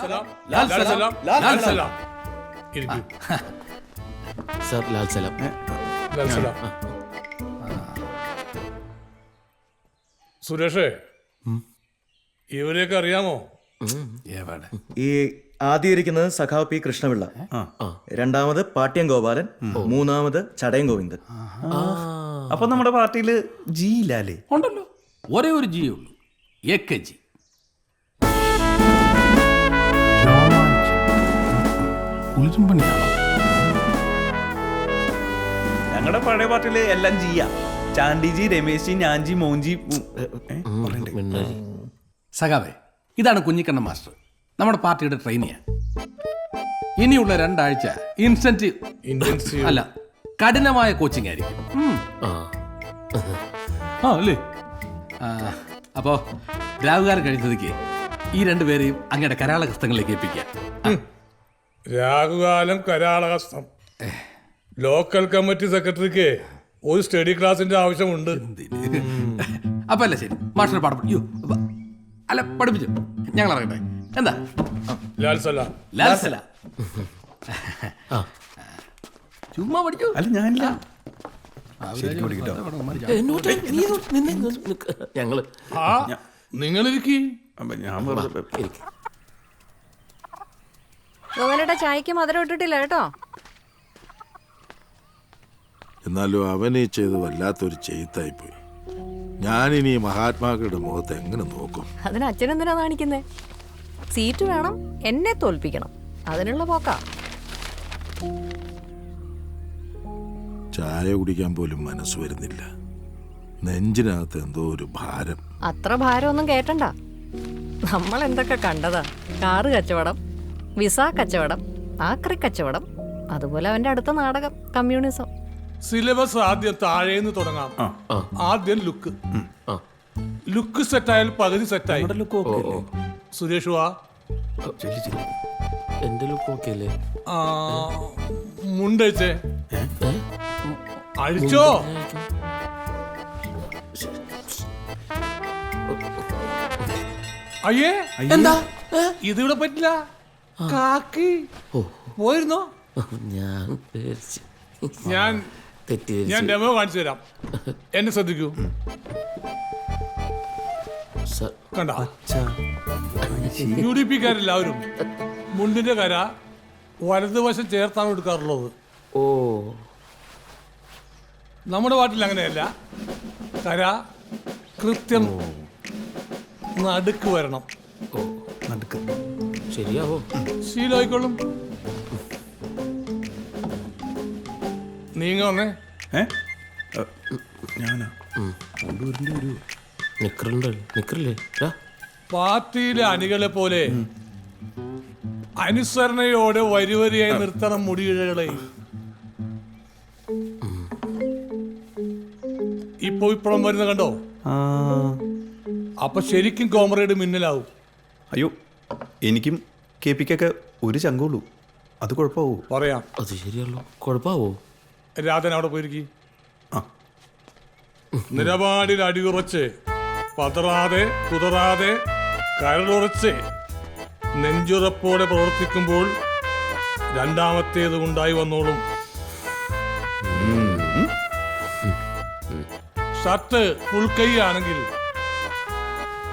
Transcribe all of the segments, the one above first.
സലാം. ലാൽ സലാം. ലാൽ സലാം. ഇരിക്കൂ. സർ ലാൽ സലാം. ലാൽ സലാം. സുരേഷേ ഇവരെയൊക്കെ അറിയാമോ? ഈ ആദ്യം ഇരിക്കുന്നത് സഖാവ് പി കൃഷ്ണപിള്ള. രണ്ടാമത് പാട്യം ഗോപാലൻ മൂന്നാമത് ചടയം ഗോവിന്ദൻ. അപ്പൊ നമ്മുടെ പാർട്ടിയിൽ ജി ഇല്ലാലേ? ഉണ്ടല്ലോ. ഒരേ ഒരു ജി ഉള്ളൂ. എ കെ ജി കുളിച്ചുംപണിയാണോ ഞങ്ങളുടെ പഴയ പാർട്ടിയിൽ എല്ലാം ചെയ്യാം. ചാണ്ടിജി രമേശ് ജി ഞാൻജി മോൻജി ഉം, ഏ, ഏ, പറയണ്ടേ? സഖാവേ ഇതാണ് കുഞ്ഞിക്കണ്ണ മാസ്റ്റർ. നമ്മുടെ പാർട്ടിയുടെ ട്രെയിനിയാ. ഇനിയുള്ള രണ്ടാഴ്ച ഇൻസെന്റീവ് ഇന്റൻസീവ് അല്ല കഠിനമായ കോച്ചിങ് ആയിരിക്കും. ഉം. ആ. ആ അല്ലേ? ആ, അപ്പോ രാഹുകാരൻ കഴിഞ്ഞതൊക്കെ ഈ രണ്ടുപേരെയും അങ്ങയുടെ കരാള ഹസ്തങ്ങളിലേക്ക് ഏൽപ്പിക്കുക ആ, രാഹുകാലം കരാളഹസ്തം. ലോക്കൽ കമ്മിറ്റി സെക്രട്ടറിക്ക് ഒരു സ്റ്റഡി ക്ലാസിന്റെ ആവശ്യമുണ്ട്. അപ്പൊ അല്ല ശരി. മാഷിനെ പാഠം അല്ല പഠിപ്പിച്ചു. ഞങ്ങൾ അറിയട്ടെ എന്താ? ലാൽസല സലാം. ലാൽസല ചുമ്മാ പഠിച്ചു? അല്ല ഞാനില്ല. ഞങ്ങൾ നിങ്ങൾ ഇരിക്കും ഞാൻ ഗോവനയുടെ ചായക്ക് മധുരം ഇട്ടിട്ടില്ല കേട്ടോ. എന്നാലും അവൻ ഈ ചെയ്ത് വല്ലാത്തൊരു ചെയ്ത്തായിപ്പോയി. ഞാനിനി ഈ മഹാത്മാക്കളുടെ മുഖത്ത് എങ്ങനെ നോക്കും? അതിന് അച്ഛനെന്തിനാ കാണിക്കുന്നേ സീറ്റ് വേണം എന്നെ തോൽപ്പിക്കണം. അതിനുള്ള പോക്കാ. ചായ കുടിക്കാൻ പോലും മനസ്സ് വരുന്നില്ല. നെഞ്ചിനകത്ത് എന്തോ ഒരു ഭാരം. അത്ര ഭാരമൊന്നും കേട്ടണ്ട നമ്മൾ എന്തൊക്കെ കണ്ടതാ? കാറ് കച്ചവടം വിസ കച്ചവടം ആക്രി കച്ചവടം അതുപോലെ അവന്റെ അടുത്ത നാടകം കമ്മ്യൂണിസം. സിലബസ് ആദ്യം താഴേന്ന് തുടങ്ങാം. ആദ്യം ലുക്ക്. ലുക്ക് സെറ്റായാൽ പകുതി സെറ്റായി. ലുക്ക് ഓക്കെ അല്ലേ? സുരേഷ് വാ. എന്റെ ലുക്ക് ഓക്കെ അല്ലേ? ആ, മുണ്ടഴിച്ചേ അഴിച്ചോ? അയ്യേ. എന്താ? ഇതിവിടെ പറ്റില്ല. കാക്കി. പോയിരുന്നോ? ഞാൻ പേടിച്ച്. ഞാൻ തെറ്റിദ്ധരിച്ചു. ഞാൻ ഡെമോ കാണിച്ചു തരാം. എന്നെ ശ്രദ്ധിക്കൂ. സർ, കണ്ട? യു ഡി പിക്കാരെല്ലാവരും മുണ്ടിന്റെ കര വലതുവശം ചേർത്താണ് എടുക്കാറുള്ളത്. ഓ. നമ്മുടെ പാട്ടിൽ അങ്ങനെയല്ല. കര കൃത്യം നടുക്ക് വരണം. നടുക്ക്. ശരിയാവോ? ശീലമായിക്കോളും നീങ്ങ വന്നേ. ഞാനാ? നിക്കറില്ലേ? പാർട്ടിയിലെ അണികളെ പോലെ അനുസരണയോടെ വരിവരിയായി നിർത്തണം മുടിയിഴകളെ. ഇപ്പൊ ഇപ്പഴും വരുന്ന കണ്ടോ? ആ. അപ്പൊ ശരിക്കും കോമറേഡ് മിന്നലാവും. അയ്യോ. എനിക്കും കെ പിക്കൊക്കെ ഒരു ചങ്കുള്ളൂ അത് കുഴപ്പമാവോ? പറയാം. അത് ശരിയല്ലോ കുഴപ്പമാവോ? രാധൻ അവിടെ പോയിരിക്കും. നിലപാടിൽ അടിയുറച്ച് പതറാതെ കുതറാതെ കരളുറച്ച് നെഞ്ചുറപ്പോടെ പ്രവർത്തിക്കുമ്പോൾ രണ്ടാമത്തേത് ഉണ്ടായി വന്നോളും. ഷർട്ട് ഫുൾ കൈ ആണെങ്കിൽ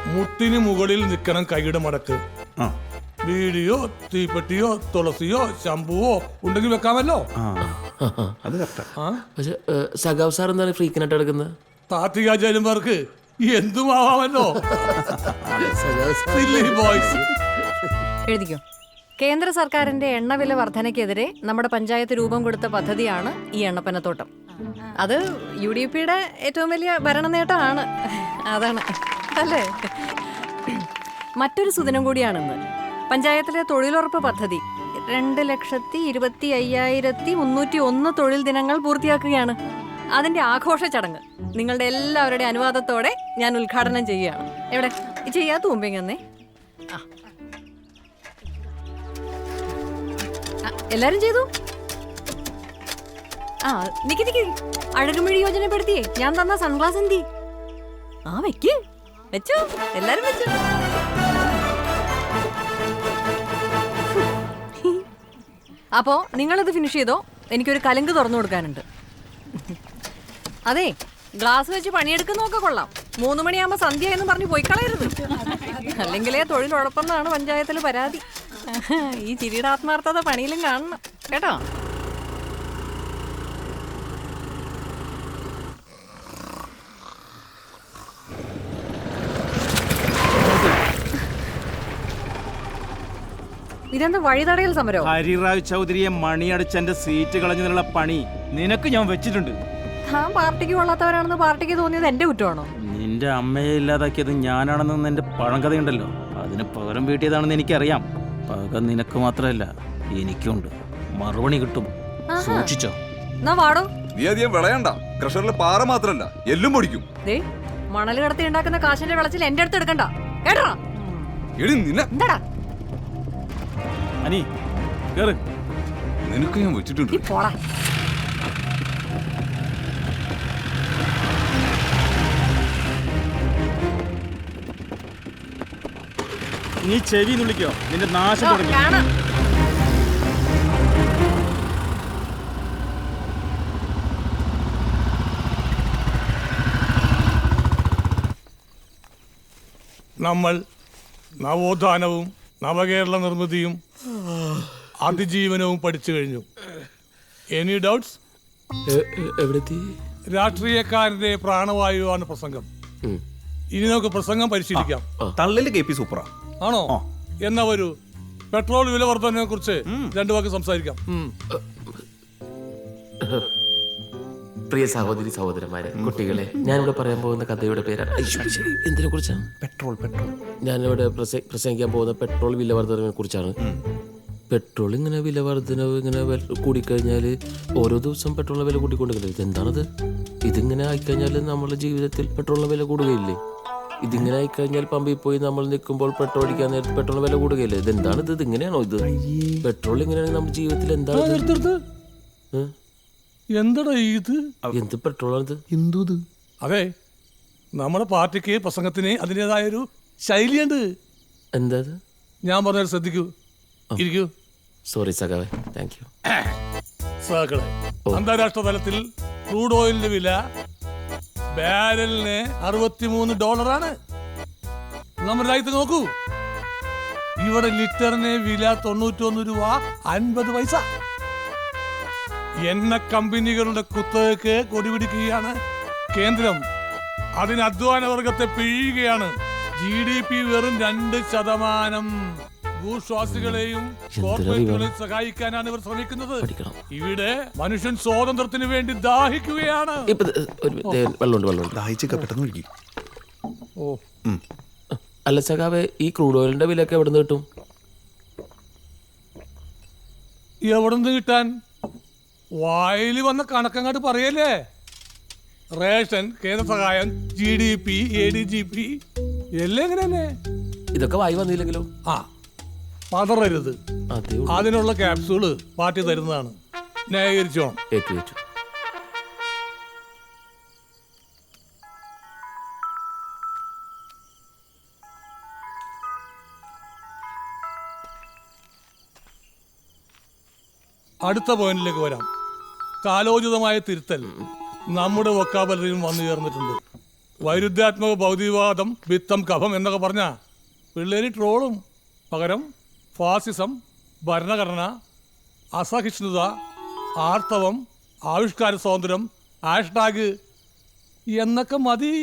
മുട്ടിന് മുകളിൽ നിൽക്കണം കൈയുടെ മടക്ക്. ആ ബീഡിയോ തീപ്പെട്ടിയോ തുളസിയോ ശംഭുവോ ഉണ്ടെങ്കിൽ വെക്കാമല്ലോ. ആ. അത് കറക്റ്റാ. ആ? പക്ഷെ സഖാവ് സാർ എന്താണ് ഫ്രീക്കിനായിട്ട് എടുക്കുന്നത്? താത്വികാചാര്യന്മാർക്ക് എന്തുമാവാമല്ലോ? Silly ബോയ്സ് എഴുതിക്കോ. കേന്ദ്ര സർക്കാരിന്റെ എണ്ണവില വർധനയ്ക്കെതിരെ നമ്മുടെ പഞ്ചായത്ത് രൂപം കൊടുത്ത പദ്ധതിയാണ് ഈ എണ്ണപ്പനത്തോട്ടം. അത് യു ഡി പിയുടെ ഏറ്റവും വലിയ ഭരണ നേട്ടമാണ് അതാണ്. അല്ലേ? മറ്റൊരു സുദിനം കൂടിയാണിന്ന്. പഞ്ചായത്തിലെ തൊഴിലുറപ്പ് പദ്ധതി. രണ്ട് ലക്ഷത്തി ഇരുപത്തി അയ്യായിരത്തി മുന്നൂറ്റി ഒന്ന് തൊഴിൽ ദിനങ്ങൾ പൂർത്തിയാക്കുകയാണ്. അതിന്റെ ആഘോഷ ചടങ്ങ്. നിങ്ങളുടെ എല്ലാവരുടെ അനുവാദത്തോടെ ഞാൻ ഉദ്ഘാടനം ചെയ്യുകയാണ്. എവിടെ? ചെയ്യാത്ത മുമ്പിങ്ങന്നേ ആ എല്ലാരും ചെയ്തു? ആ നിക്ക് നിക്ക്. അഴകുമിഴി യോജനപ്പെടുത്തിയേ. ഞാൻ തന്ന സൺഗ്ലാസ് എന്തി? ആ വെക്ക്. വെച്ചോ. എല്ലാരും വെച്ചു. അപ്പോ നിങ്ങളിത് ഫിനിഷ് ചെയ്തോ? എനിക്കൊരു കലങ്ക് തുറന്നു കൊടുക്കാനുണ്ട്. അതെ ഗ്ലാസ് വെച്ച് പണിയെടുക്കുന്നൊക്കെ കൊള്ളാം. മൂന്ന് മണിയാകുമ്പോ സന്ധ്യ എന്ന് പറഞ്ഞ് പോയി കളയരുത്. അല്ലെങ്കിലേ തൊഴിലുറപ്പെന്നാണ് പഞ്ചായത്തിൽ പരാതി. ഈ ചിരിയുടെ ആത്മാർത്ഥത പണിയിലും കാണണം. കേട്ടോ? ഇതെന്താ വഴിതടയൽ സമരോ? ഹരിറാവ് ചൗധരിയെ മണിയടിച്ചെന്റെ സീറ്റ് കളഞ്ഞതിനുള്ള പണി നിനക്ക് ഞാൻ വെച്ചിട്ടുണ്ട്. താൻ പാർട്ടിക്ക് കൊള്ളാത്തവരാണെന്ന് പാർട്ടിക്ക് തോന്നിയത് എന്റെ കുറ്റമാണോ? നിന്റെ അമ്മയെ ഇല്ലാതാക്കിയത് ഞാനാണെന്ന് എന്റെ പഴങ്കഥയുണ്ടല്ലോ. അതിന് പകരം വീട്ടിയതാണെന്ന് എനിക്കറിയാം. പക നിനക്ക് മാത്രമല്ല എനിക്കുണ്ട്. മറുപണി കിട്ടും. സൂക്ഷിച്ചോ. എന്നാ വാടോ. നീ അധികം വിളയണ്ട. ക്രഷറിൽ പാറ മാത്രല്ല എല്ലും പൊടിക്കും. ദേ മണൽ കടത്തി ഉണ്ടാക്കുന്ന കാശിന്റെ വിളച്ചിൽ എന്റെ അടുത്ത് എടുക്കണ്ട. കേട്ടോ എടി നിന്നെ എന്താടാ? അനി കേറ്. നിനക്ക് ഞാൻ വെച്ചിട്ടുണ്ട്. നീ പോടാ. നീ ചെവി നുള്ളിക്കോ. നിന്റെ നാശം തുടങ്ങി. നമ്മൾ നവോത്ഥാനവും നവകേരള നിർമ്മിതിയും അതിജീവനവും പഠിച്ചു കഴിഞ്ഞു. എനി ഡൗട്ട്സ് രാഷ്ട്രീയക്കാരന്റെ പ്രാണവായുവാണ് പ്രസംഗം. ഇനി നമുക്ക് പ്രസംഗം പരിശീലിക്കാം. തള്ളിൽ കെ പി സൂപ്പറാ ആണോ? എന്നാ വരൂ പെട്രോൾ വില വർധനയെ കുറിച്ച് രണ്ടു വാക്ക് സംസാരിക്കാം. പ്രിയ സഹോദരി സഹോദരന്മാരെ കുട്ടികളെ ഞാനിവിടെ പറയാൻ പോകുന്ന കഥയുടെ പേരാണ്. എന്തിനെ കുറിച്ചാണ്? Petrol petrol. ഞാനിവിടെ പ്രസ- പ്രസംഗിക്കാൻ പോകുന്ന പെട്രോൾ വില വർധനവിനെ കുറിച്ചാണ്. പെട്രോൾ ഇങ്ങനെ വില വർധനവ് ഇങ്ങനെ കൂടിക്കഴിഞ്ഞാൽ ഓരോ ദിവസം പെട്രോളിന്റെ വില കൂട്ടിക്കൊണ്ടിരിക്കുന്നത് ഇതെന്താണത്? ഇതിങ്ങനെ ആയിക്കഴിഞ്ഞാൽ നമ്മുടെ ജീവിതത്തിൽ പെട്രോളിന്റെ വില കൂടുകയില്ലേ? ഇതിങ്ങനെ ആയിക്കഴിഞ്ഞാൽ പമ്പിൽ പോയി നമ്മൾ നിൽക്കുമ്പോൾ പെട്രോൾ അടിക്കാൻ നേരത്തെ പെട്രോളിന്റെ വില കൂടുകയില്ലേ? എന്താണ് ഇത് ഇങ്ങനെയാണോ ഇത്? പെട്രോൾ ഇങ്ങനെയാണെങ്കിൽ നമ്മുടെ ജീവിതത്തിൽ എന്താണ് എന്തടാ ഇത്? എന്ത് പെട്രോളാണിത് അതെ നമ്മുടെ പാർട്ടിക്ക് പ്രസംഗത്തിന് അതിന്റെതായൊരു ശൈലിയുണ്ട്. എന്താ ഞാൻ പറഞ്ഞാൽ ശ്രദ്ധിക്കൂ. ഇരിക്കൂ. സോറി സഖാവേ. താങ്ക് യു സഹകളെ അന്താരാഷ്ട്ര തലത്തിൽ ക്രൂഡ് ഓയിലിന്റെ വില ബാരലിന് അറുപത്തിമൂന്ന് ഡോളറാണ്. നമ്മുടെ രാജ്യത്ത് നോക്കൂ. ഇവിടെ ലിറ്ററിന് വില തൊണ്ണൂറ്റൊന്ന് രൂപ അൻപത് പൈസ. എണ്ണ കമ്പനികളുടെ കുത്തകക്ക് കൊടിപിടിക്കുകയാണ്. കേന്ദ്രം അതിന് അധ്വാന വർഗത്തെ പിഴിയുകയാണ്. ജി ഡി പി വെറും രണ്ട് ശതമാനം. ഭൂശ്വാസികളെയും കോർപ്പറേറ്റുകളെയും സഹായിക്കാനാണ് ഇവർ ശ്രമിക്കുന്നത്. ഇവിടെ മനുഷ്യൻ സ്വാതന്ത്ര്യത്തിന് വേണ്ടി ദാഹിക്കുകയാണ്. ഓ. അല്ല സഖാവേ ഈ ക്രൂഡ് ഓയിലിന്റെ വിലയൊക്കെ എവിടെ നിന്ന് കിട്ടും? എവിടെ നിന്ന് കിട്ടാൻ? വായിൽ വന്ന കണക്കങ്ങാട്ട് പറയല്ലേ? റേഷൻ കേന്ദ്ര സഹായം G D P A D G P എല്ലാം ഇങ്ങനെ തന്നെ ഇതൊക്കെ വായി വന്നില്ലെങ്കിലോ? ആ പതറരുത്. അതെ അതിനുള്ള ക്യാപ്സൂൾ പാർട്ടി തരുന്നതാണ്. ന്യായീകരിച്ചോ ഏറ്റു ഏറ്റു അടുത്ത പോയിന്റിലേക്ക് വരാം. കാലോചിതമായ തിരുത്തൽ നമ്മുടെ വൊക്കാബലറിയും വന്നു ചേർന്നിട്ടുണ്ട്. വൈരുദ്ധ്യാത്മക ഭൗതികവാദം വിത്തം കഫം എന്നൊക്കെ പറഞ്ഞ പിള്ളേര് ട്രോളും. പകരം ഫാസിസം ഭരണഘടന അസഹിഷ്ണുത ആർത്തവം ആവിഷ്കാര സ്വാതന്ത്ര്യം ഹാഷ്ടാഗ് എന്നൊക്കെ മതി.